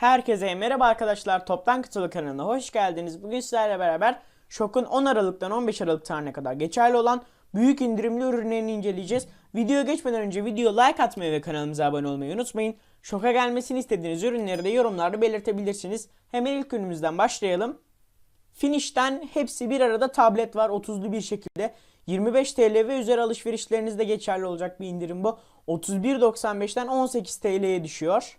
Herkese merhaba arkadaşlar. Toptan Kıtılı kanalına hoş geldiniz. Bugün sizlerle beraber Şok'un 10 Aralık'tan 15 Aralık tarihine kadar geçerli olan büyük indirimli ürünlerini inceleyeceğiz. Videoya geçmeden önce video like atmayı ve kanalımıza abone olmayı unutmayın. Şok'a gelmesini istediğiniz ürünleri de yorumlarda belirtebilirsiniz. Hemen ilk ürünümüzden başlayalım. Finish'ten hepsi bir arada tablet var 30'lu bir şekilde. 25 TL ve üzeri alışverişlerinizde geçerli olacak bir indirim bu. 31.95'ten 18 TL'ye düşüyor.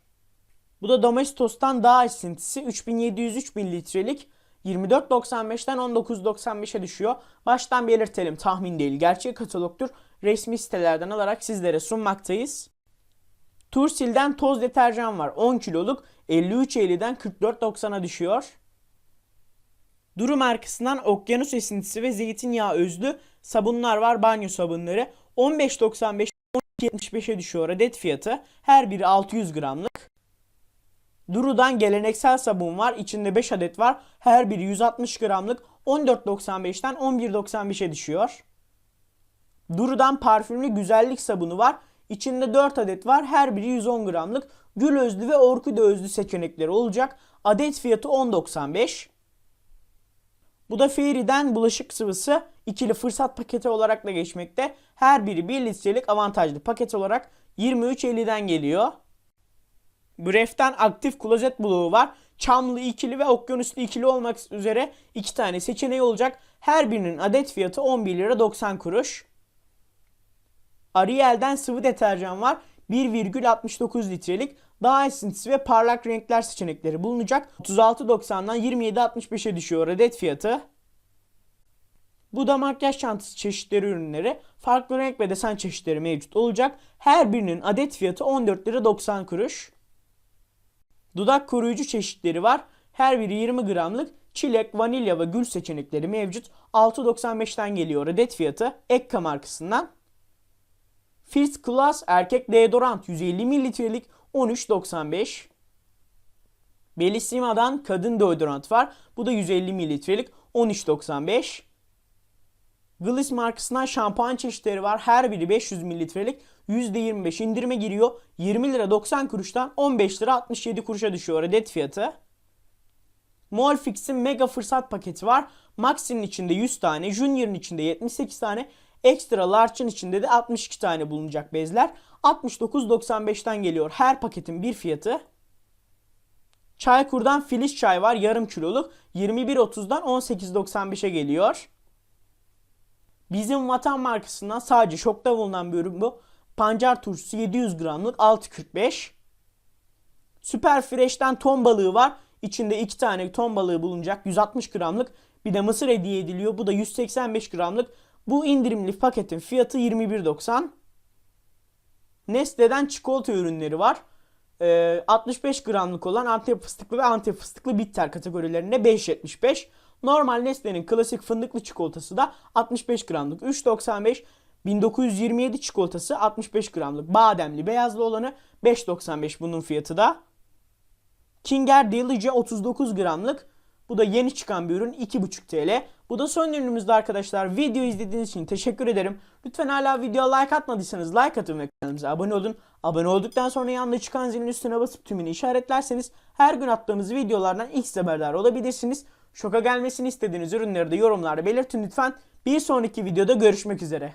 Bu da Domestos'tan daha esintisi 3703 mililitrelik 24.95'ten 19.95'e düşüyor. Baştan belirtelim tahmin değil gerçek katalogdur. Resmi sitelerden alarak sizlere sunmaktayız. Tursil'den toz deterjan var 10 kiloluk 53.50'den 44.90'a düşüyor. Duru markasından okyanus esintisi ve zeytinyağı özlü sabunlar var banyo sabunları 15.95 12.75'e düşüyor adet fiyatı. Her biri 600 gramlık. Duru'dan geleneksel sabun var. İçinde 5 adet var. Her biri 160 gramlık 14.95'ten 11.95'e düşüyor. Duru'dan parfümlü güzellik sabunu var. İçinde 4 adet var. Her biri 110 gramlık. Gül özlü ve orkide özlü seçenekleri olacak. Adet fiyatı 10.95. Bu da Fairy'den bulaşık sıvısı ikili fırsat paketi olarak da geçmekte. Her biri 1 litrelik avantajlı paket olarak 23.50'den geliyor. Bref'ten aktif klozet bloğu var. Çamlı ikili ve okyanuslu ikili olmak üzere iki tane seçeneği olacak. Her birinin adet fiyatı 11 lira 90 kuruş. Ariel'den sıvı deterjan var. 1,69 litrelik daha esintisi ve parlak renkler seçenekleri bulunacak. 36.90'dan 27.65'e düşüyor adet fiyatı. Bu da makyaj çantası çeşitleri ürünleri. Farklı renk ve desen çeşitleri mevcut olacak. Her birinin adet fiyatı 14 lira 90 kuruş. Dudak koruyucu çeşitleri var. Her biri 20 gramlık. Çilek, vanilya ve gül seçenekleri mevcut. 6.95'ten geliyor adet fiyatı. Ekka markasından. First Class erkek deodorant 150 mililitrelik 13.95. Bellissima'dan kadın deodorant var. Bu da 150 mililitrelik 13.95. Gliss markasından şampuan çeşitleri var. Her biri 500 mililitrelik %25 indirime giriyor. 20 lira 90 kuruştan 15 lira 67 kuruşa düşüyor adet fiyatı. Molfix'in mega fırsat paketi var. Maxi'nin içinde 100 tane, Junior'ın içinde 78 tane, Extra Large'ın içinde de 62 tane bulunacak bezler. 69.95'ten geliyor her paketin bir fiyatı. Çaykur'dan filiz çay var yarım kiloluk 21.30'dan 18.95'e geliyor. Bizim vatan markasından sadece şokta bulunan bir ürün bu. Pancar turşusu 700 gramlık 6.45. Süper Fresh'ten ton balığı var. İçinde 2 tane ton balığı bulunacak 160 gramlık. Bir de mısır hediye ediliyor. Bu da 185 gramlık. Bu indirimli paketin fiyatı 21.90. Nestle'den çikolata ürünleri var. Ee, 65 gramlık olan antep fıstıklı ve antep fıstıklı bitter kategorilerinde 5.75. Normal Nestle'nin klasik fındıklı çikolatası da 65 gramlık 3.95. 1927 çikolatası 65 gramlık bademli beyazlı olanı 5.95 bunun fiyatı da. Kinger Delice 39 gramlık. Bu da yeni çıkan bir ürün 2.5 TL. Bu da son ürünümüzde arkadaşlar. Video izlediğiniz için teşekkür ederim. Lütfen hala videoya like atmadıysanız like atın ve kanalımıza abone olun. Abone olduktan sonra yanında çıkan zilin üstüne basıp tümünü işaretlerseniz her gün attığımız videolardan ilk haberdar olabilirsiniz. Şoka gelmesini istediğiniz ürünleri de yorumlarda belirtin lütfen. Bir sonraki videoda görüşmek üzere.